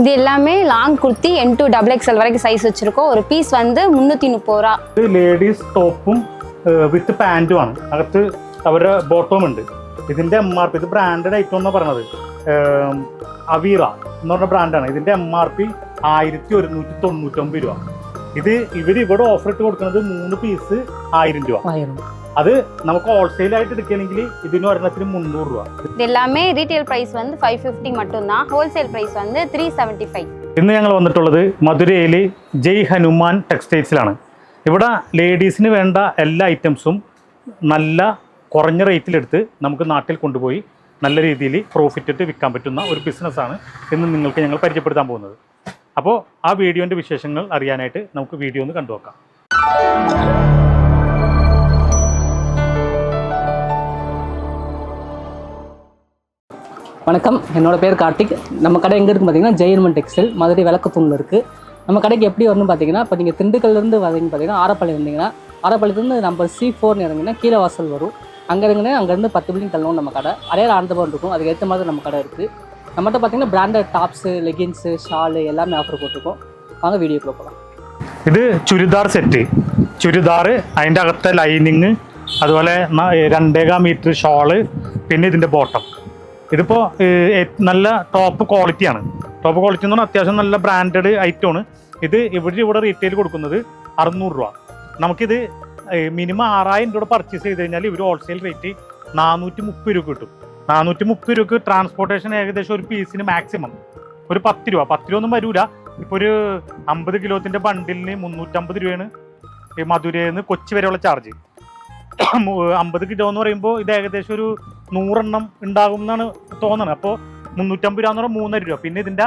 இது எல்லாமே லாங் குர்த்தி என் two double XL வரைக்கும் சைஸ் வச்சிருக்கோம் ஒரு பீஸ் வந்து முந்நூற்றி முப்பது ரூபா ഇത് ലേഡീസ് ടോപ്പും വിത്ത് പാൻറ്റുമാണ് അകത്ത് അവരുടെ ബോട്ടവും ഉണ്ട് ഇതിന്റെ എം ആർ പി ഇത് ബ്രാൻഡഡ് ഐറ്റം എന്നാണ് പറഞ്ഞത് ഏം, അവീറ എന്ന് പറഞ്ഞ ബ്രാൻഡാണ് ഇതിന്റെ എം ആർ പി ആയിരത്തി ഒരുന്നൂറ്റി തൊണ്ണൂറ്റൊമ്പത് രൂപ ഇത് ഇവർ ഇവിടെ ഓഫർ ഇട്ട് കൊടുക്കുന്നത് മൂന്ന് പീസ് ആയിരം രൂപ ஆயிரம் അത് നമുക്ക് ഹോൾസെയിൽ ആയിട്ട് എടുക്കുകയാണെങ്കിൽ ഇതിന് ഒരെണ്ണത്തിന് മുന്നൂറ് രൂപ இது எல்லாமே ரீட்டைல் ப்ரைஸ் வந்து ஃபைவ் ஃபிஃப்டி மட்டும்தான் ஹோல்சேல் ப்ரைஸ் வந்து த்ரீ செவன்ட்டி ஃபைவ் ഇന്ന് ഞങ്ങൾ വന്നിട്ടുള്ളത് മധുരയിൽ ജയ് ഹനുമാൻ ടെക്സ്റ്റൈൽസിലാണ് ഇവിടെ ലേഡീസിന് വേണ്ട എല്ലാ ഐറ്റംസും നല്ല കുറഞ്ഞ റേറ്റിലെടുത്ത് നമുക്ക് നാട്ടിൽ കൊണ്ടുപോയി നല്ല രീതിയിൽ പ്രോഫിറ്റ് ഇട്ട് വിൽക്കാൻ പറ്റുന്ന ഒരു ബിസിനസ്സാണ് ഇന്ന് നിങ്ങൾക്ക് ഞങ്ങൾ പരിചയപ്പെടുത്താൻ പോകുന്നത് അപ്പോൾ ആ വീഡിയോൻ്റെ വിശേഷങ്ങൾ അറിയാനായിട്ട് നമുക്ക് വീഡിയോ ഒന്ന് കണ്ടു வணக்கம் என்னோட பேர் கார்த்திக் நம்ம கடை எங்கே இருக்குன்னு பார்த்தீங்கன்னா ஜெயர்மன் டெக்ஸ்டைல் மதுரை விளக்கத்தூணில் இருக்குது நம்ம கடைக்கு எப்படி வரணும்னு பார்த்தீங்கன்னா இப்போ நீங்கள் திண்டுக்கல்லேருந்து வரீங்க பார்த்தீங்கன்னா ஆரப்பாளையம் வந்தீங்கன்னா ஆரப்பாளையத்துலேருந்து நம்பர் சி ஃபோர்னு இறங்கினா கீழே வாசல் வரும் அங்கே இறங்கினா அங்கேருந்து பத்து பில்டிங் தள்ளணும் நம்ம கடை அடையாள ஆனந்தபவன் இருக்கும் அதுக்கு ஏற்ற மாதிரி நம்ம கடை இருக்குது நம்மகிட்ட பார்த்தீங்கன்னா பிராண்டட் டாப்ஸு லெகின்ஸு ஷாலு எல்லாமே ஆஃபர் போட்டிருக்கோம் வாங்க வீடியோக்குள்ள போகலாம் ഇത് ചുരിദാർ സെറ്റ് ചുരിദാർ അതിൻ്റെ അകത്തെ ലൈനിങ് അതുപോലെ ന- രണ്ടേകാ മീറ്റർ ഷോള് പിന്നെ ഇതിൻ്റെ ബോട്ടം ഇതിപ്പോൾ നല്ല ടോപ്പ് ക്വാളിറ്റിയാണ് ടോപ്പ് ക്വാളിറ്റി എന്ന് പറഞ്ഞാൽ അത്യാവശ്യം നല്ല ബ്രാൻഡഡ് ഐറ്റമാണ് ഇത് ഇവിടെ ഇവിടെ റീറ്റെയിൽ കൊടുക്കുന്നത് അറുന്നൂറ് രൂപ. നമുക്കിത് മിനിമം ആറായിരം രൂപ പർച്ചേസ് ചെയ്ത് കഴിഞ്ഞാൽ ഇവർ ഹോൾസെയിൽ റേറ്റ് നാനൂറ്റി മുപ്പത് രൂപ കിട്ടും. നാനൂറ്റി മുപ്പത് രൂപക്ക് ട്രാൻസ്പോർട്ടേഷൻ ഏകദേശം ഒരു പീസിന് മാക്സിമം ഒരു പത്ത് രൂപ. പത്ത് രൂപ ഒന്നും വരൂല. ഇപ്പോൾ ഒരു അമ്പത് കിലോത്തിന്റെ ബണ്ടിലിന് മുന്നൂറ്റമ്പത് രൂപയാണ് മധുരയിൽ നിന്ന് കൊച്ചി വരെയുള്ള ചാർജ് അമ്പത് കിലോ എന്ന് പറയുമ്പോൾ ഇത് ഏകദേശം ഒരു നൂറെണ്ണം ഉണ്ടാകും എന്നാണ് തോന്നുന്നത് അപ്പോൾ മുന്നൂറ്റമ്പത് രൂപ എന്ന് പറയുമ്പോൾ മൂന്നര രൂപ. പിന്നെ ഇതിന്റെ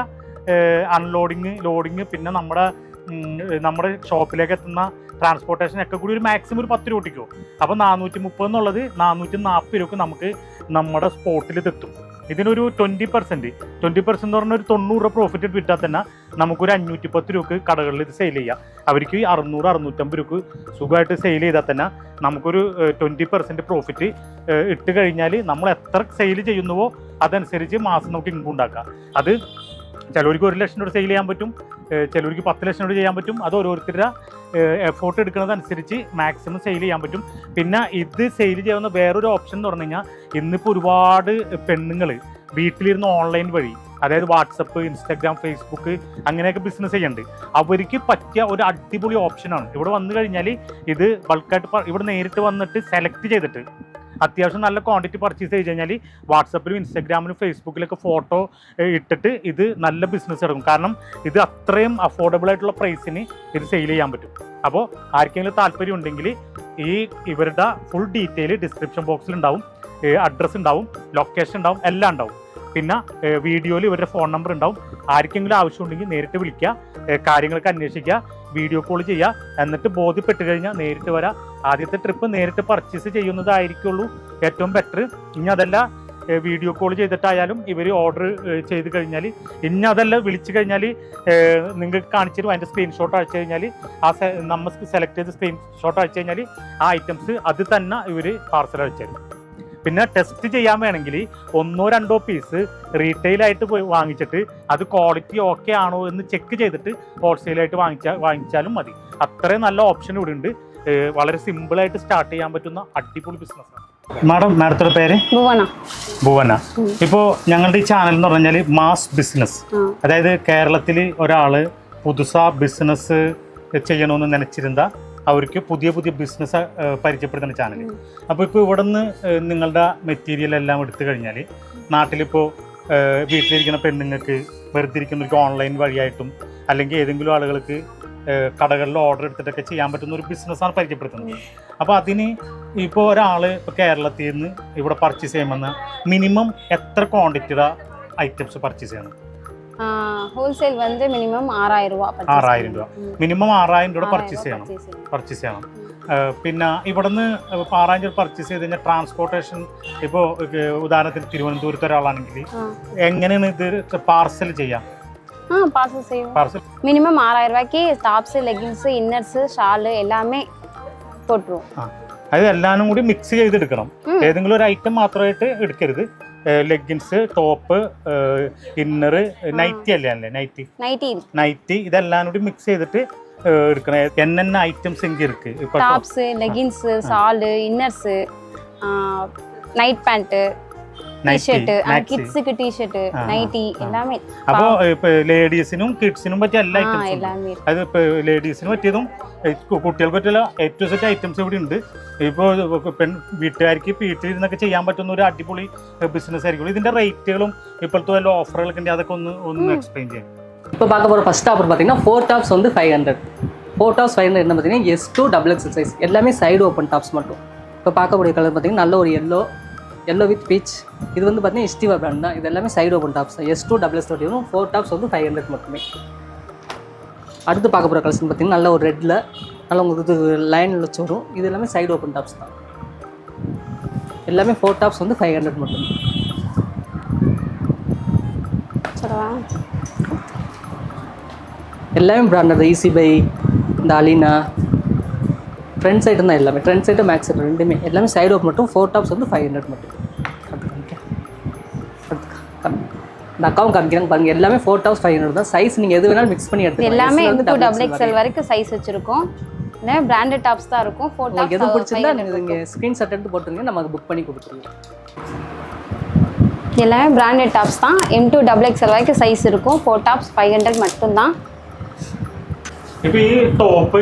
അൺലോഡിങ് ലോഡിങ് പിന്നെ നമ്മുടെ നമ്മുടെ ഷോപ്പിലേക്ക് എത്തുന്ന ട്രാൻസ്പോർട്ടേഷൻ ഒക്കെ കൂടി ഒരു മാക്സിമം ഒരു പത്ത് രൂപ കിട്ടുമോ അപ്പോൾ നാനൂറ്റി മുപ്പത് എന്നുള്ളത് നാനൂറ്റി നാൽപ്പത് നമുക്ക് നമ്മുടെ സ്പോട്ടിൽ എത്തും. ഇതിനൊരു ട്വന്റി പെർസെന്റ് ട്വന്റി പെർസെന്റ് എന്ന് പറഞ്ഞാൽ ഒരു തൊണ്ണൂറ് രൂപ പ്രോഫിറ്റ് വിറ്റാൽ തന്നെ നമുക്കൊരു അഞ്ഞൂറ്റി പത്ത് രൂപക്ക് കടകളിൽ ഇത് സെയിൽ ചെയ്യാം. അവർക്ക് അറുന്നൂറ് അറുന്നൂറ്റമ്പത് രൂപക്ക് സുഖമായിട്ട് സെയിൽ ചെയ്താൽ തന്നെ നമുക്കൊരു ട്വന്റി പെർസെന്റ് പ്രോഫിറ്റ് ഇട്ട് കഴിഞ്ഞാൽ നമ്മൾ എത്ര സെയിൽ ചെയ്യുന്നുവോ അതനുസരിച്ച് മാസം നമുക്ക് ഇൻകം ഉണ്ടാക്കാം. അത് ചിലവർക്ക് ഒരു ലക്ഷം രൂപ സെയിൽ ചെയ്യാൻ പറ്റും ചിലവർക്ക് പത്ത് ലക്ഷം രൂപ ചെയ്യാൻ പറ്റും അത് ഓരോരുത്തരുടെ എഫോർട്ട് എടുക്കുന്നതനുസരിച്ച് മാക്സിമം സെയിൽ ചെയ്യാൻ പറ്റും. പിന്നെ ഇത് സെയിൽ ചെയ്യുന്ന വേറൊരു ഓപ്ഷൻ എന്ന് പറഞ്ഞു കഴിഞ്ഞാൽ ഇന്നിപ്പോൾ ഒരുപാട് പെണ്ണുങ്ങൾ വീട്ടിലിരുന്ന് ഓൺലൈൻ വഴി അതായത് വാട്സപ്പ് ഇൻസ്റ്റാഗ്രാം ഫേസ്ബുക്ക് അങ്ങനെയൊക്കെ ബിസിനസ് ചെയ്യുന്നുണ്ട്. അവർക്ക് പറ്റിയ ഒരു അടിപൊളി ഓപ്ഷനാണ് ഇവിടെ വന്നു കഴിഞ്ഞാൽ ഇത് ബൾക്കായിട്ട് ഇവിടെ നേരിട്ട് വന്നിട്ട് സെലക്ട് ചെയ്തിട്ട് അത്യാവശ്യം നല്ല ക്വാണ്ടിറ്റി പർച്ചേസ് ചെയ്ത് കഴിഞ്ഞാൽ വാട്സപ്പിലും ഇൻസ്റ്റാഗ്രാമിലും ഫേസ്ബുക്കിലൊക്കെ ഫോട്ടോ ഇട്ടിട്ട് ഇത് നല്ല ബിസിനസ് എടുക്കും. കാരണം ഇത് അത്രയും അഫോർഡബിൾ ആയിട്ടുള്ള പ്രൈസിന് ഇത് സെയിൽ ചെയ്യാൻ പറ്റും. അപ്പോൾ ആർക്കെങ്കിലും താല്പര്യം ഉണ്ടെങ്കിൽ ഈ ഇവരുടെ ഫുൾ ഡീറ്റെയിൽ ഡിസ്ക്രിപ്ഷൻ ബോക്സിൽ ഉണ്ടാവും അഡ്രസ്സ് ഉണ്ടാവും ലൊക്കേഷൻ ഉണ്ടാവും എല്ലാം ഉണ്ടാവും. പിന്നെ വീഡിയോയിൽ ഇവരുടെ ഫോൺ നമ്പർ ഉണ്ടാവും. ആർക്കെങ്കിലും ആവശ്യം ഉണ്ടെങ്കിൽ നേരിട്ട് വിളിക്കുക കാര്യങ്ങളൊക്കെ അന്വേഷിക്കുക വീഡിയോ കോൾ ചെയ്യുക എന്നിട്ട് ബോധ്യപ്പെട്ട് കഴിഞ്ഞാൽ നേരിട്ട് വരാം. ആദ്യത്തെ ട്രിപ്പ് നേരിട്ട് പർച്ചേസ് ചെയ്യുന്നതായിരിക്കുള്ളൂ. ഏറ്റവും ബെറ്റർ ഇനി അതല്ല വീഡിയോ കോൾ ചെയ്തിട്ടായാലും ഇവർ ഓർഡർ ചെയ്ത് കഴിഞ്ഞാൽ ഇനി അതല്ല വിളിച്ചു കഴിഞ്ഞാൽ നിങ്ങൾക്ക് കാണിച്ചു തരും അതിന്റെ സ്ക്രീൻഷോട്ട് അയച്ചു കഴിഞ്ഞാൽ ആ നമ്മൾ സെലക്ട് ചെയ്ത് സ്ക്രീൻഷോട്ട് അയച്ചു കഴിഞ്ഞാൽ ആ ഐറ്റംസ് അത് തന്നെ ഇവർ പാർസൽ അയച്ചു തരും. പിന്നെ ടെസ്റ്റ് ചെയ്യാൻ വേണമെങ്കിൽ ഒന്നോ രണ്ടോ പീസ് റീറ്റെയിലായിട്ട് പോയി വാങ്ങിച്ചിട്ട് അത് ക്വാളിറ്റി ഓക്കെ ആണോ എന്ന് ചെക്ക് ചെയ്തിട്ട് ഹോൾസെയിലായിട്ട് വാങ്ങിച്ചാൽ വാങ്ങിച്ചാലും മതി. അത്രയും നല്ല ഓപ്ഷൻ ഇവിടെ ഉണ്ട്. വളരെ സിമ്പിൾ ആയിട്ട് സ്റ്റാർട്ട് ചെയ്യാൻ പറ്റുന്ന അടിപൊളി ബിസിനസ് മാഡം മാഡത്തിന്റെ പേര്? ഭുവന. ഇപ്പോ ഞങ്ങളുടെ ഈ ചാനൽ എന്ന് പറഞ്ഞാൽ മാസ് ബിസിനസ് അതായത് കേരളത്തിൽ ഒരാൾ പുതുസാ ബിസിനസ് ചെയ്യണമെന്ന് നനച്ചിരുന്ന അവർക്ക് പുതിയ പുതിയ ബിസിനസ് പരിചയപ്പെടുത്തുന്ന ചാനൽ അപ്പോൾ ഇപ്പോൾ ഇവിടെ നിന്ന് നിങ്ങളുടെ മെറ്റീരിയൽ എല്ലാം എടുത്തു കഴിഞ്ഞാൽ നാട്ടിലിപ്പോൾ വീട്ടിലിരിക്കുന്ന പെണ്ണുങ്ങൾക്ക് വെറുതെ ഒരു ഓൺലൈൻ വഴിയായിട്ടും അല്ലെങ്കിൽ ഏതെങ്കിലും ആളുകൾക്ക് കടകളിൽ ഓർഡർ എടുത്തിട്ടൊക്കെ ചെയ്യാൻ പറ്റുന്ന ഒരു ബിസിനസ്സാണ് പരിചയപ്പെടുത്തുന്നത് അപ്പോൾ അതിന് ഇപ്പോൾ ഒരാൾ ഇപ്പോൾ കേരളത്തിൽ നിന്ന് ഇവിടെ പർച്ചേസ് ചെയ്യുമെന്ന് മിനിമം എത്ര ക്വാണ്ടിറ്റിയുടെ ഐറ്റംസ് പർച്ചേസ് ചെയ്യണം ஹோல்சேல் வந்து மினிமம் ஆறாயிரம் ரூபா purchase ആറായിരം രൂപ பண்ணணும். മിനിമം ആറായിരം രൂപ ஆறாயிரம் പർച്ചേസ് ரூபா ചെയ്യണം purchase ചെയ്യണം. പർച്ചേസ് ചെയ്യണം ഏഹ് പിന്നെ ഇവിടുന്ന് ഇപ്പോൾ ആറായിരം രൂപ പർച്ചേസ് ചെയ്ത് കഴിഞ്ഞാൽ ട്രാൻസ്പോർട്ടേഷൻ ഇപ്പോൾ ഉദാഹരണത്തിന് തിരുവനന്തപുരത്ത് ഒരാളാണെങ്കിൽ ആ. എങ്ങനെയാണ് ഇത് പാർസൽ ചെയ്യാം ஆ பார்சல் செய்வோம் പാർസൽ மினிமம் ஆறாயிரம் ரூபாய்க்கு டாப்ஸு லெகின்ஸு இன்னர்ஸு ஷாலு எல்லாமே போட்டுருவோம் അത് എല്ലാനും കൂടി മിക്സ് ചെയ്തെടുക്കണം ഉം. ഏതെങ്കിലും ഒരു ഐറ്റം മാത്രമായിട്ട് എടുക്കരുത് ലെഗിൻസ് ടോപ്പ് ഇന്നർ നൈറ്റി അല്ലേ അല്ലേ നൈറ്റി നൈറ്റി നൈറ്റി ഇതെല്ലാം കൂടി മിക്സ് ചെയ്തിട്ട് ഏഹ്, എടുക്കണ என்னென்ன ஐட்டம்ஸ் இங்க இருக்கு இப்போ டாப்ஸு லெகின்ஸு சாலு inners night pant T-shirt maxi. கிட்ஸுக்கு டிஷர்ட்டு ആ, நைட்டி ആ. எல்லாமே അപ്പോൾ ഇപ്പൊ ലേഡീസിനും കിഡ്സിനും പറ്റിയ എല്ലാ ആ ഐറ്റംസും எல்லாமே இருக்கு. അത് ഇപ്പോൾ ലേഡീസിന് പറ്റിയതും ഏഹ്, കു- കുട്ടികൾക്ക് പറ്റിയ ഏറ്റവും സെറ്റ് ഐറ്റംസ് ഇവിടെ ഉണ്ട് ഇപ്പോൾ പെൺ വീട്ടുകാർക്ക് വീട്ടിലിരുന്നൊക്കെ ചെയ്യാൻ പറ്റുന്ന ഒരു അടിപൊളി ബിസിനസ് ആയിരിക്കും ഇതിന്റെ റേറ്റുകളും ഇപ്പോഴത്തെ വല്ല ഓഫറുകളൊക്കെ ഉണ്ടെങ്കിൽ അതൊക്കെ ഒന്ന് ഒന്ന് എക്സ്പ്ലെയിൻ ചെയ്യാം இப்போ பார்க்க போகிற ஃபஸ்ட் ஆஃபர் பார்த்தீங்கன்னா ஃபோர் டாப்ஸ் வந்து five hundred four tops five hundred என்ன பார்த்தீங்கன்னா S to double XL size எல்லாமே சைடு ஓப்பன் டாப்ஸ் மட்டும் இப்போ பார்க்கக்கூடிய கலர் பார்த்தீங்கன்னா நல்ல ஒரு எல்லோ எல்லோ வித் பீச் இது வந்து பார்த்தீங்கன்னா எஸ்டிவா பிராண்ட் தான். இது எல்லாமே side open tops S to double S வரும் ஃபோர் டாப்ஸ் வந்து ஃபைவ் ஹண்ட்ரட் மட்டுமே. அடுத்து பார்க்க போகிற கலர்ஸ் பார்த்தீங்கன்னா நல்ல ஒரு ரெட்டில் நல்ல உங்களுக்கு லைனில் வச்சு வரும். இது எல்லாமே சைடு ஓப்பன் டாப்ஸ் தான். எல்லாமே ஃபோர் டாப்ஸ் வந்து ஃபைவ் ஹண்ட்ரட் மட்டும். எல்லாமே பிராண்டட் ஈஸி பை இந்த அலினா ஃப்ரண்ட் சைடு தான் எல்லாமே. ஃப்ரண்ட் சைடு மேக்ஸ் சைடு ரெண்டுமே. எல்லாமே சைடு ஓப் மட்டும் ஃபோர் டாப்ஸ் வந்து ஃபைவ் ஹண்ட்ரட் மட்டும். இந்த அக்காவும் காமிக்கிறாங்க பாருங்க எல்லாமே ஃபோர் டாப்ஸ் ஃபைவ் ஹண்ட்ரட் தான். சைஸ் நீங்கள் எது வேணாலும் மிக்ஸ் பண்ணி எடுத்துக்கலாம். எல்லாமே டூ டபுள் எக்ஸ்எல். வரைக்கும் சைஸ் வச்சிருக்கோம். பிராண்டட் டாப்ஸ் தான் இருக்கும். ஃபோர் உங்களுக்கு எது டாப்ஸ் பிடிச்சிருந்தா நீங்கள் இங்கே ஸ்க்ரீன்ஷாட் எடுத்து போட்டுருங்க நம்ம அது புக் பண்ணி கொடுத்துருவோம். எல்லாமே பிராண்டட் டாப்ஸ் தான். எம் டூ டபுள் எக்ஸ்எல் வரைக்கும் சைஸ் இருக்கும். ஃபோர் டாப்ஸ் ஃபைவ் ஹண்ட்ரட் மட்டும்தான். ഇപ്പൊ ഈ ടോപ്പ്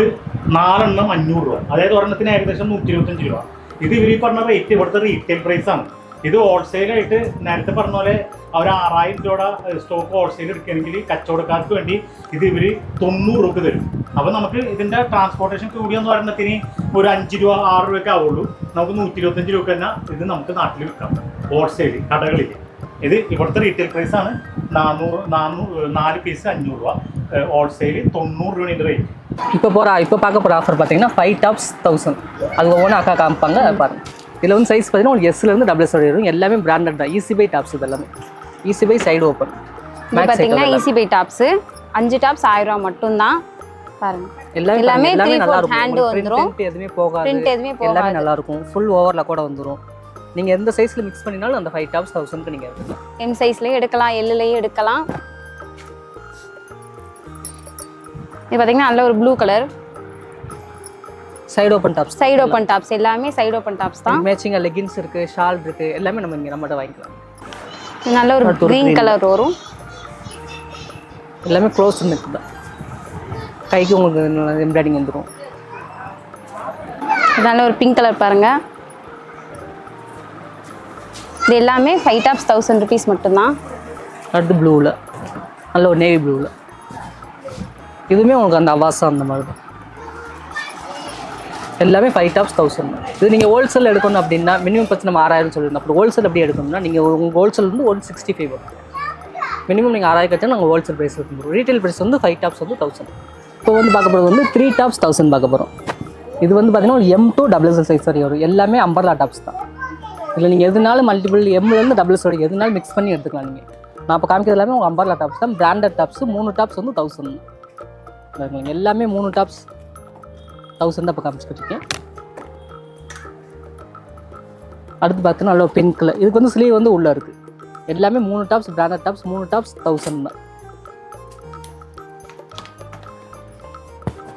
നാലെണ്ണം അഞ്ഞൂറ് രൂപ. അതായത് ഒരെണ്ണത്തിന് ഏകദേശം നൂറ്റി ഇരുപത്തഞ്ച് രൂപ. ഇത് ഇവർ ഈ പറഞ്ഞ റേറ്റ് ഇവിടുത്തെ റീറ്റെയിൽ പ്രൈസ് ആണ്. ഇത് ഹോൾസെയിലായിട്ട് നേരത്തെ പറഞ്ഞ പോലെ അവർ ആറായിരം രൂപയുടെ സ്റ്റോക്ക് ഹോൾസെയിൽ എടുക്കുകയാണെങ്കിൽ കച്ചവടക്കാർക്ക് വേണ്ടി ഇത് ഇവർ തൊണ്ണൂറ് രൂപ തരും. അപ്പോൾ നമുക്ക് ഇതിന്റെ ട്രാൻസ്പോർട്ടേഷൻ കൂടിയെന്ന് പറയുന്നതിന് ഒരു അഞ്ച് രൂപ ആറ് രൂപയൊക്കെ ആവുള്ളൂ. നമുക്ക് നൂറ്റി ഇരുപത്തഞ്ച് രൂപ തന്നെ ഇത് നമുക്ക് നാട്ടിൽ വിൽക്കാം. ഹോൾസെയിൽ കടകളിൽ ഇത് ഇവിടുത്തെ റീറ്റെയിൽ പ്രൈസ് ആണ്. നാനൂറ് നാനൂറ് നാല് പീസ് അഞ്ഞൂറ് രൂപ ഹോൾസെയിൽ തൊണ്ണൂറ് രൂപ ഇതിന്റെ റേറ്റ് இப்போ போகிற இப்போ பார்க்க போகிற ஆஃபர் பார்த்தீங்கன்னா ஃபைவ் டாப்ஸ் தௌசண்ட் அது ஒவ்வொன்றும் அக்கா காமிப்பாங்க அதை பாருங்க இதில் வந்து சைஸ் பார்த்தீங்கன்னா உங்களுக்கு எஸ்லேருந்து டபுள் எஸ் வரும் எல்லாமே பிராண்டட் தான் ஈஸி பை டாப்ஸ் இது எல்லாமே ஈஸி பை சைடு ஓப்பன் இது பார்த்தீங்கன்னா ஈஸி பை டாப்ஸு அஞ்சு டாப்ஸ் ஆயிரம் ரூபா மட்டும்தான் பாருங்க எல்லாமே எல்லாமே பாருங்க, எல்லாமே three நல்லா fourth இருக்கும் hand உங்களுக்கு வந்துரும். print எதுவுமே போகாது பிரிண்ட் எதுவுமே எல்லாமே போகாது நல்லா இருக்கும் ஃபுல் ஓவரில் கூட வந்துரும் நீங்கள் எந்த சைஸில் மிக்ஸ் பண்ணினாலும் அந்த ஃபைவ் டாப்ஸ் தௌசண்ட்க்கு நீங்கள் எடுக்கலாம் எம் சைஸ்லயும் எடுக்கலாம் எல்லுலயும் எடுக்கலாம். இது பார்த்தீங்கன்னா நல்ல ஒரு blue colour side open tops side open tops எல்லாமே சைடு ஓப்பன் டாப்ஸ் தான். மேட்சிங்காக லெகின்ஸ் இருக்குது ஷால் இருக்குது எல்லாமே நம்ம இங்கே நம்மகிட்ட வாங்கிக்கலாம். நல்ல ஒரு க்ரீன். கலர் வரும். எல்லாமே க்ளோஸ் நெக் தான். கைக்கு உங்களுக்கு எம்ப்ராய்டிங் வந்துடும் நல்ல ஒரு பிங்க் கலர் பாருங்க. இது எல்லாமே ஃபைவ் டாப்ஸ் தௌசண்ட் ருபீஸ் மட்டும்தான். அடுத்து ப்ளூவில் நல்ல ஒரு நேவி ப்ளூவில் இதுவுமே உங்களுக்கு அந்த அவாசம் அந்த மாதிரி தான். எல்லாமே ஃபைவ் டாப்ஸ் தௌசண்ட் இது நீங்கள் ஹோல்சேல் எடுக்கணும் அப்படின்னா மினிமம் பிரச்சனை நம்ம ஆறாயிரம் சொல்லியிருந்தோம். அப்புறம் ஹோல்சேல் எப்படி எடுக்கணும்னா நீங்கள் உங்கள் ஹோல்சேல் வந்து ஒன் சிக்ஸ்டி ஃபைவ் வரும். மினிமம் நீங்கள் ஆறாயிரம் கட்சா நாங்கள் ஹோல்சேல் ப்ரைஸ் கொடுத்துருவோம். ரீட்டைல் ப்ரைஸ் வந்து ஃபைவ் டாப்ஸ் வந்து தௌசண்ட் இப்போ வந்து பார்க்க போகிறது வந்து த்ரீ டாப்ஸ் தௌசண்ட் பார்க்க போகிறோம் இது வந்து பார்த்தீங்கன்னா M to double XL size வரைக்கும் வரும். எல்லாமே அம்பர்லா டாப்ஸ் தான். இதில் நீங்கள் எதுனாலும் மல்டிபிள் எம்லேருந்து டபுள் எஸ் எதுனாலும் மிக்ஸ் பண்ணி எடுத்துக்கலாம் நீங்கள் நான் இப்போ காமிக்கிறது எல்லாமே உங்கள் அம்பர்லா டாப்ஸ் தான். பிராண்டட் டாப்ஸ் மூணு டாப்ஸ் வந்து தௌசண்ட் எல்லாமே மூணு டாப்ஸ் தௌசண்ட் தான் இப்போ காமிச்சிட்டு இருக்கேன் அடுத்து பார்த்தீங்கன்னா நல்ல பிங்க் கலர் இதுக்கு வந்து ஸ்லீவ் வந்து உள்ளே இருக்குது எல்லாமே மூணு டாப்ஸ் பிராண்டட் டாப்ஸ் மூணு டாப்ஸ் தௌசண்ட் தான்.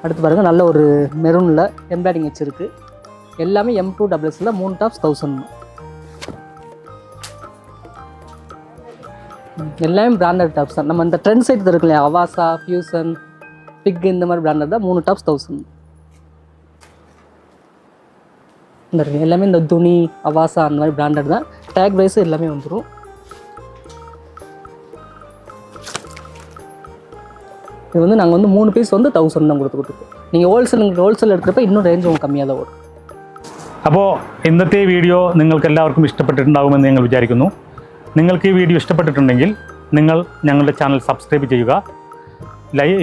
அடுத்து பாருங்கள் நல்ல ஒரு மெரூனில் எம்ப்ராய்டிங் வச்சுருக்கு. எல்லாமே எம் டூ டபுள்ஸில் மூணு டாப்ஸ் தௌசண்ட் எல்லாமே பிராண்டட் டாப்ஸ் தான். நம்ம இந்த ட்ரெண்ட் சைட் இருக்கு இல்லையா அவாசா ஃபியூசன் பிக் இந்த மாதிரி பிராண்டட் தான். மூணு டாப்ஸ் தௌசண்ட் இந்த எல்லாமே இந்த துணி அவாசா அந்த மாதிரி பிராண்டட் தான். டேக் வைஸ் எல்லாமே வந்துடும் இது வந்து நாங்கள் வந்து மூணு பீஸ் வந்து தௌசண்ட் தான் கொடுத்துக்கிட்டு நீங்கள் ஹோல்சேல் ஹோல்சேல் எடுக்கிறப்ப இன்னும் ரேஞ்ச் உங்களுக்கு கம்மியாக தான் வரும். அப்போது അപ്പോൾ ഇന്നത്തെ വീഡിയോ നിങ്ങൾക്ക് എല്ലാവർക്കും ഇഷ്ടപ്പെട്ടിട്ടുണ്ടാകുമെന്ന് ഞങ്ങൾ விசாரிக்கணும் നിങ്ങൾക്ക് ഈ വീഡിയോ ഇഷ്ടപ്പെട്ടിട്ടുണ്ടെങ്കിൽ നിങ്ങൾ ഞങ്ങളുടെ ചാനൽ സബ്സ്ക്രൈബ് ചെയ്യുക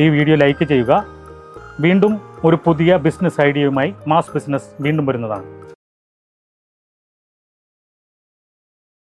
ഈ വീഡിയോ ലൈക്ക് ചെയ്യുക. വീണ്ടും ഒരു പുതിയ ബിസിനസ് ഐഡിയയുമായി മാസ് ബിസിനസ് വീണ്ടും വരുന്നതാണ്.